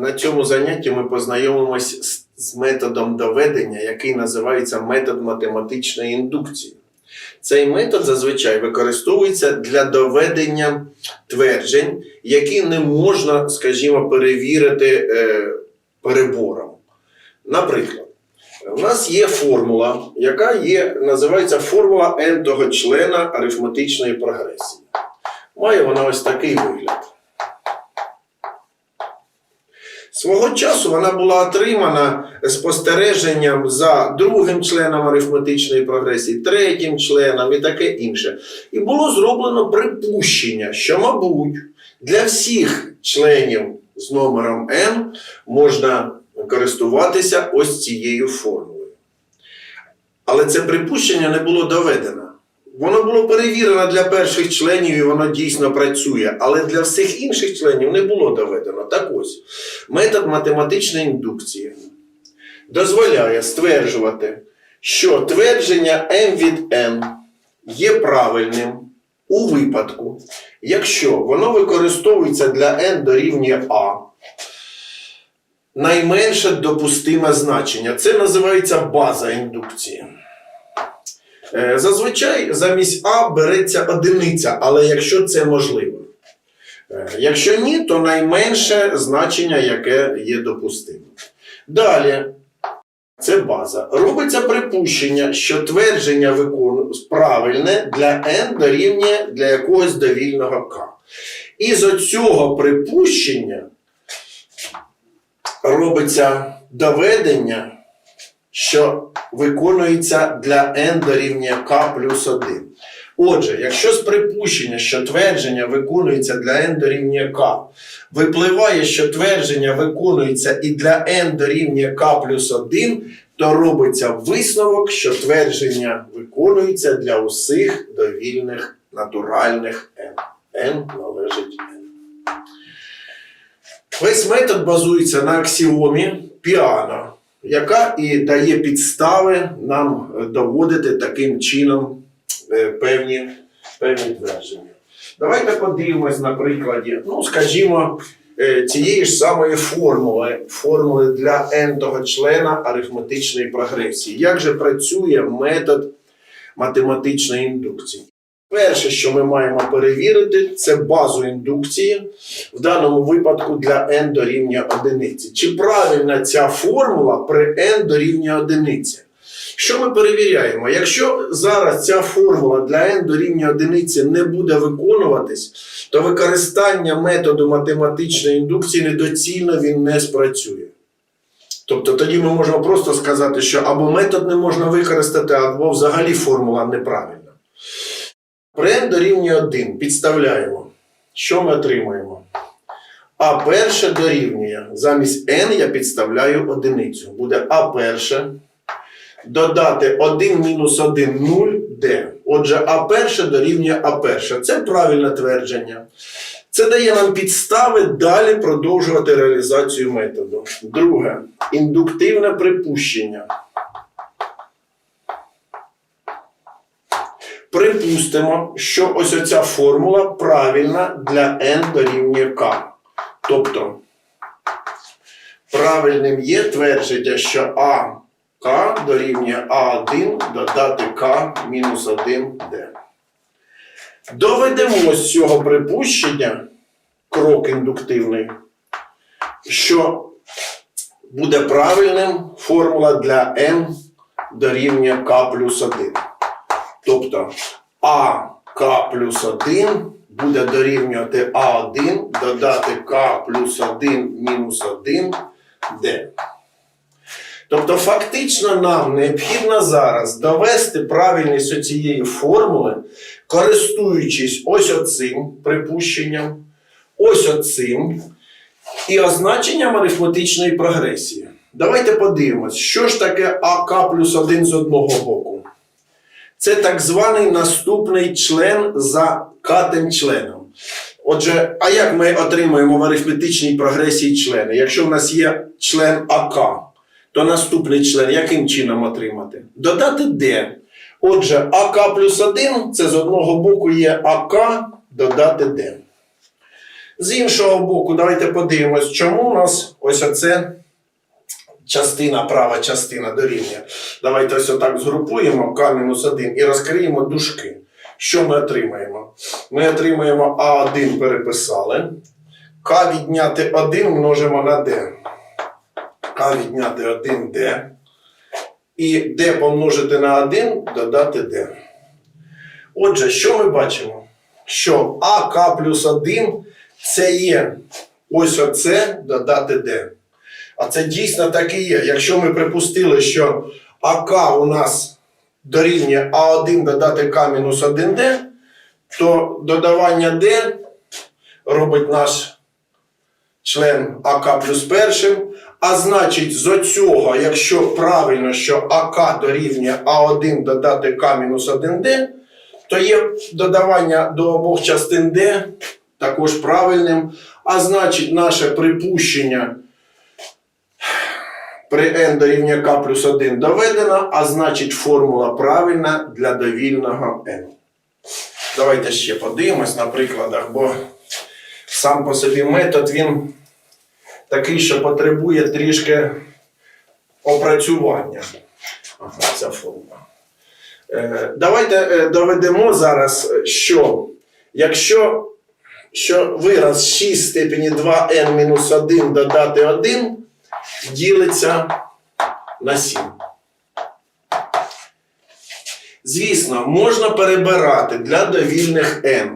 на цьому занятті ми познайомимось з, з методом доведення, який називається метод математичної індукції. Цей метод зазвичай використовується для доведення тверджень, які не можна, скажімо, перевірити е, перебором. Наприклад, у нас є формула, яка є, називається формула n-того члена арифметичної прогресії. Має вона ось такий вигляд. Свого часу вона була отримана спостереженням за другим членом арифметичної прогресії, третім членом і таке інше. І було зроблено припущення, що, мабуть, для всіх членів з номером n можна користуватися ось цією формулою. Але це припущення не було доведено. Воно було перевірено для перших членів і воно дійсно працює, але для всіх інших членів не було доведено. Так ось, метод математичної індукції дозволяє стверджувати, що твердження m від n є правильним у випадку, якщо воно використовується для n дорівнює a, найменше допустиме значення. Це називається база індукції. Е, Зазвичай замість А береться одиниця, але якщо це можливо. Е, Якщо ні, то найменше значення, яке є допустимим. Далі, це база. Робиться припущення, що твердження викону... правильне для n дорівнює для якогось довільного k. І з оцього припущення робиться доведення, що виконується для n дорівнює k плюс 1. Отже, якщо з припущення, що твердження виконується для n дорівнює k, випливає, що твердження виконується і для n дорівнює k плюс 1, то робиться висновок, що твердження виконується для усіх довільних натуральних n. n належить n. Весь метод базується на аксіомі Піано, яка і дає підстави нам доводити таким чином е, певні, певні твердження. Давайте подивимось на прикладі, ну, скажімо, е, цієї ж самої формули, формули для n-того члена арифметичної прогресії. Як же працює метод математичної індукції? Перше, що ми маємо перевірити, це базу індукції, в даному випадку для n дорівнює одиниці. Чи правильна ця формула при n дорівнює одиниці? Що ми перевіряємо? Якщо зараз ця формула для n дорівнює одиниці не буде виконуватись, то використання методу математичної індукції недоцільно він не спрацює. Тобто тоді ми можемо просто сказати, що або метод не можна використати, або взагалі формула неправильна. При n дорівнює 1 підставляємо. Що ми отримаємо? А перше дорівнює. Замість n я підставляю одиницю. Буде А перше. Додати 1 мінус 1 0 d. Отже, А перше дорівнює А перше. Це правильне твердження. Це дає нам підстави далі продовжувати реалізацію методу. Друге індуктивне припущення. Припустимо, що ось оця формула правильна для n дорівнює k. Тобто правильним є твердження, що АК дорівнює А1 додати К мінус 1D. Доведемо з цього припущення, крок індуктивний, що буде правильним формула для n дорівнює К плюс 1. Тобто АК плюс 1 буде дорівнювати А1 додати К плюс 1 мінус 1 Д. Тобто, фактично нам необхідно зараз довести правильність цієї формули, користуючись ось оцим припущенням, ось оцим і означенням арифметичної прогресії. Давайте подивимось, що ж таке АК плюс 1 з одного боку. Це так званий наступний член за катим членом. Отже, а як ми отримаємо в арифметичній прогресії члени? Якщо в нас є член АК, то наступний член яким чином отримати? Додати Д. Отже, АК плюс 1 це з одного боку є АК додати Д. З іншого боку, давайте подивимось, чому у нас ось оце частина, права частина дорівнює. Давайте ось отак згрупуємо К-1 і розкриємо дужки. Що ми отримаємо? Ми отримаємо А1 переписали. К відняти 1 множимо на D. К відняти 1D. І D помножити на 1 додати D. Отже, що ми бачимо? Що АК плюс 1 це є ось оце додати D. А це дійсно так і є. Якщо ми припустили, що АК у нас дорівнює А1 додати К мінус 1D, то додавання D робить наш член АК плюс першим. А значить, з оцього, якщо правильно, що АК дорівнює А1 додати К мінус 1D, то є додавання до обох частин D також правильним. А значить, наше припущення при n дорівнює k плюс 1 доведено, а значить формула правильна для довільного n. Давайте ще подивимось на прикладах, бо сам по собі метод він такий, що потребує трішки опрацювання. Ага, ця формула. Е, Давайте е, доведемо зараз, що якщо що вираз 6 в степені 2n-1 додати 1 ділиться на 7. Звісно, можна перебирати для довільних n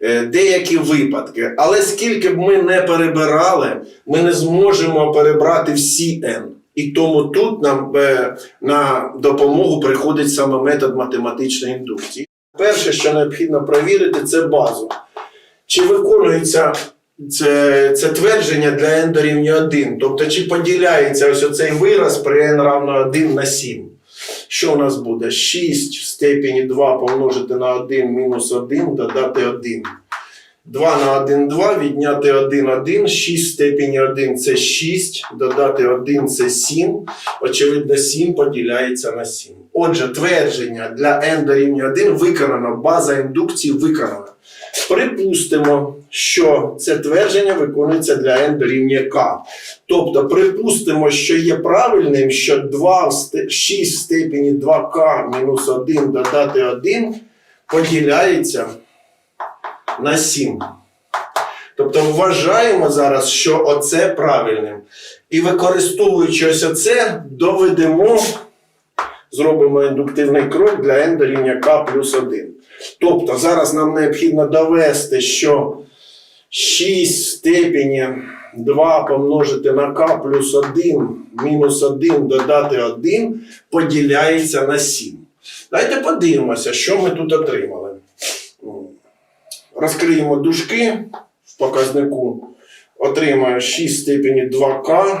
е, деякі випадки, але скільки б ми не перебирали, ми не зможемо перебрати всі n. І тому тут нам е, на допомогу приходить саме метод математичної індукції. Перше, що необхідно перевірити, це базу. Чи виконується це, це твердження для n дорівнює 1? Тобто, чи поділяється ось оцей вираз при n равно 1 на 7? Що у нас буде? 6 в степені 2 помножити на 1 мінус 1 додати 1. 2 на 1 2, відняти 1 1, 6 в степені 1 це 6, додати 1 це 7. Очевидно, 7 поділяється на 7. Отже, твердження для n дорівнює 1 виконано, база індукції виконана. Припустимо, що це твердження виконується для n дорівнює k. Тобто, припустимо, що є правильним, що 2 в сте- 6 в степені 2k мінус 1 додати 1 поділяється на 7. Тобто вважаємо зараз, що оце правильним. І використовуючи ось оце, доведемо, зробимо індуктивний крок для n дорівнює k плюс 1. Тобто зараз нам необхідно довести, що 6 в степені 2 помножити на k плюс 1 мінус 1 додати 1 поділяється на 7. Давайте подивимося, що ми тут отримали. Розкриємо дужки в показнику. Отримаю 6 в степені 2k,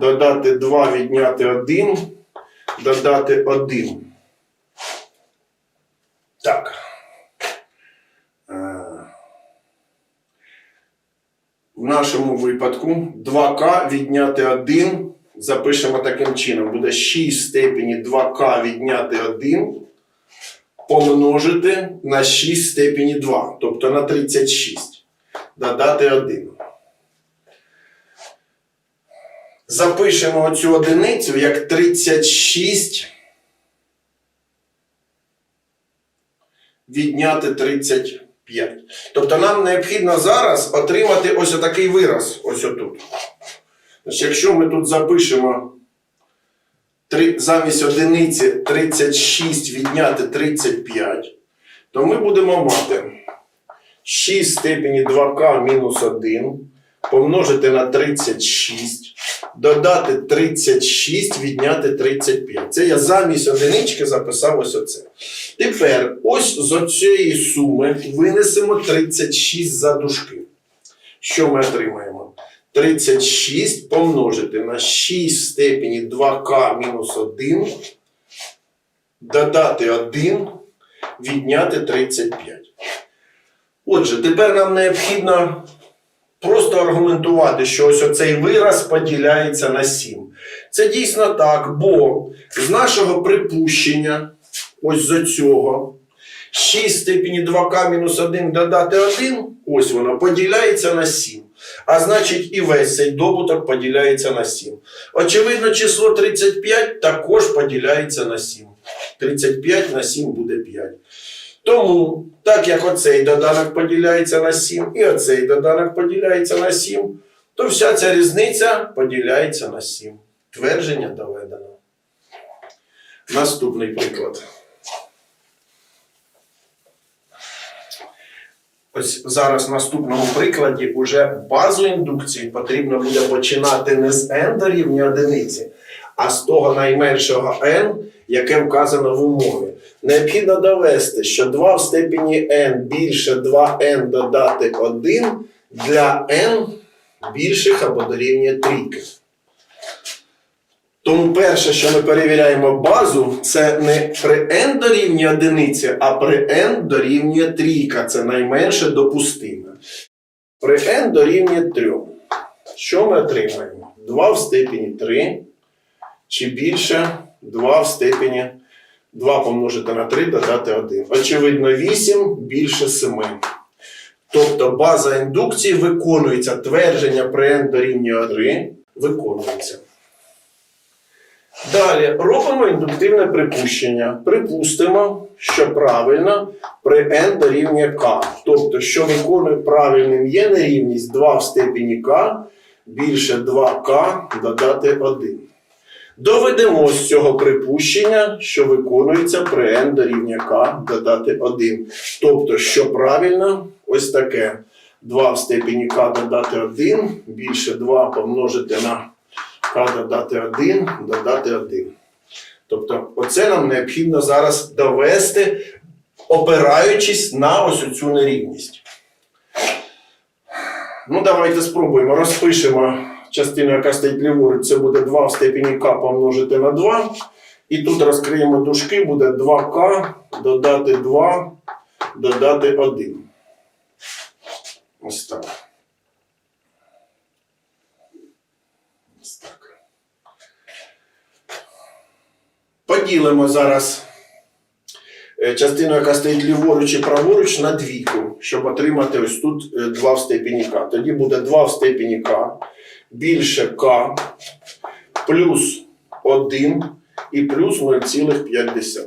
додати 2, відняти 1, додати 1. Так. Е, В нашому випадку 2К відняти 1 запишемо таким чином. Буде 6 в степені 2К відняти 1 помножити на 6 в степені 2, тобто на 36. Додати 1. Запишемо цю одиницю як 36 відняти 35. Тобто нам необхідно зараз отримати ось отакий вираз, ось отут. Значить, якщо ми тут запишемо 3, замість одиниці 36 відняти 35, то ми будемо мати 6 в степені 2к мінус 1 помножити на 36, додати 36, відняти 35. Це я замість одинички записав ось оце. Тепер ось з цієї суми винесемо 36 за дужки. Що ми отримаємо? 36 помножити на 6 в степені 2к мінус 1, додати 1, відняти 35. Отже, тепер нам необхідно просто аргументувати, що ось оцей вираз поділяється на 7. Це дійсно так, бо з нашого припущення, ось з цього, 6 степені 2к мінус 1 додати 1, ось воно, поділяється на 7. А значить, і весь цей добуток поділяється на 7. Очевидно, число 35 також поділяється на 7. 35 на 7 буде 5. Тому, так як оцей доданок поділяється на 7 і оцей доданок поділяється на 7, то вся ця різниця поділяється на 7. Твердження доведено. Наступний приклад. Ось зараз в наступному прикладі уже базу індукції потрібно буде починати не з n до рівня одиниці, а з того найменшого n, яке вказано в умові. Необхідно довести, що 2 в степені n більше 2n додати 1 для n більших або дорівнює трійки. Тому перше, що ми перевіряємо базу, це не при n дорівнює одиниці, а при n дорівнює трійка. Це найменше допустиме. При n дорівнює 3. Що ми отримаємо? 2 в степені 3 чи більше 2 в степені 2 помножити на 3 додати 1. Очевидно, 8 більше 7. Тобто база індукції виконується. Твердження при n дорівнює 3 виконується. Далі робимо індуктивне припущення. Припустимо, що правильно при n дорівнює k. Тобто, що виконує правильним є нерівність 2 в степені k більше 2k додати 1. Доведемо з цього припущення, що виконується при n дорівнює k додати 1. Тобто, що правильно, ось таке 2 в степені k додати 1 більше 2 помножити на k додати 1, додати 1. Тобто, оце нам необхідно зараз довести, опираючись на ось цю нерівність. Ну, давайте спробуємо. Розпишемо частину, яка стоїть ліворуч, це буде 2 в степені k помножити на 2. І тут розкриємо дужки, буде 2k додати 2, додати 1. Ось так. Ось так. Поділимо зараз е, частину, яка стоїть ліворуч і праворуч, на двійку, щоб отримати ось тут е, 2 в степені k. Тоді буде 2 в степені k більше k плюс 1 і плюс 0,5.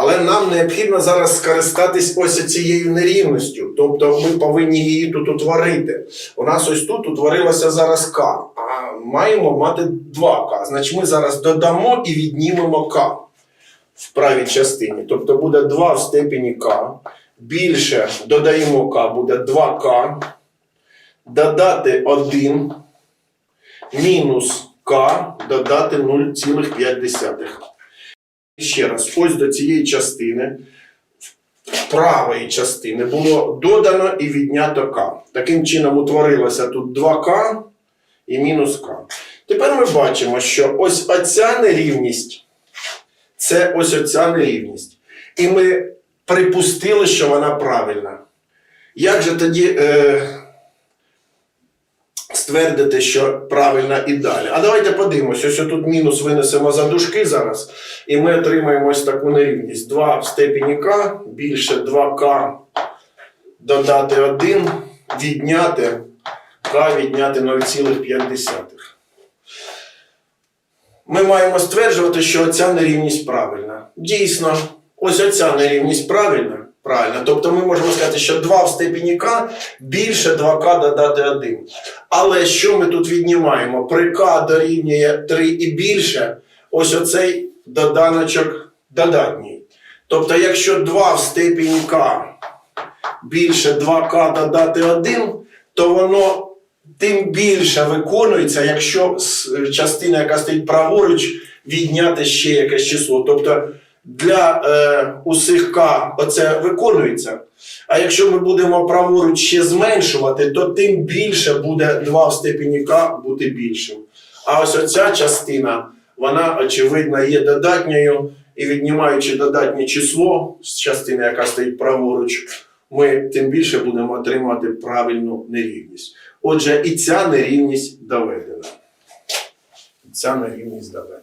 Але нам необхідно зараз скористатись ось цією нерівністю. Тобто ми повинні її тут утворити. У нас ось тут утворилося зараз К, а маємо мати 2К. Значить, ми зараз додамо і віднімемо К в правій частині. Тобто буде 2 в степені К. Більше додаємо К, буде 2К. Додати 1 мінус К додати 0,5. Ще раз, ось до цієї частини, правої частини, було додано і віднято К. Таким чином утворилося тут 2К і мінус К. Тепер ми бачимо, що ось оця нерівність це ось оця нерівність. І ми припустили, що вона правильна. Як же тоді е, ствердити, що правильна і далі? А давайте подивимося, ось тут мінус винесемо за дужки зараз, і ми отримаємо ось таку нерівність. 2 в степені k більше 2k додати 1, відняти k відняти 0,5. Ми маємо стверджувати, що ця нерівність правильна. Дійсно, ось оця нерівність правильна. Правильно. Тобто ми можемо сказати, що 2 в степені k більше 2k додати 1. Але що ми тут віднімаємо? При k дорівнює 3 і більше, ось оцей доданочок додатній. Тобто, якщо 2 в степені k більше 2k додати 1, то воно тим більше виконується, якщо частина, яка стоїть праворуч, відняти ще якесь число. Тобто для е, усіх k оце виконується. А якщо ми будемо праворуч ще зменшувати, то тим більше буде 2 в степені k бути більшим. А ось оця частина, вона очевидно є додатньою, і віднімаючи додатнє число з частини, яка стоїть праворуч, ми тим більше будемо отримати правильну нерівність. Отже, і ця нерівність доведена. Ця нерівність доведена.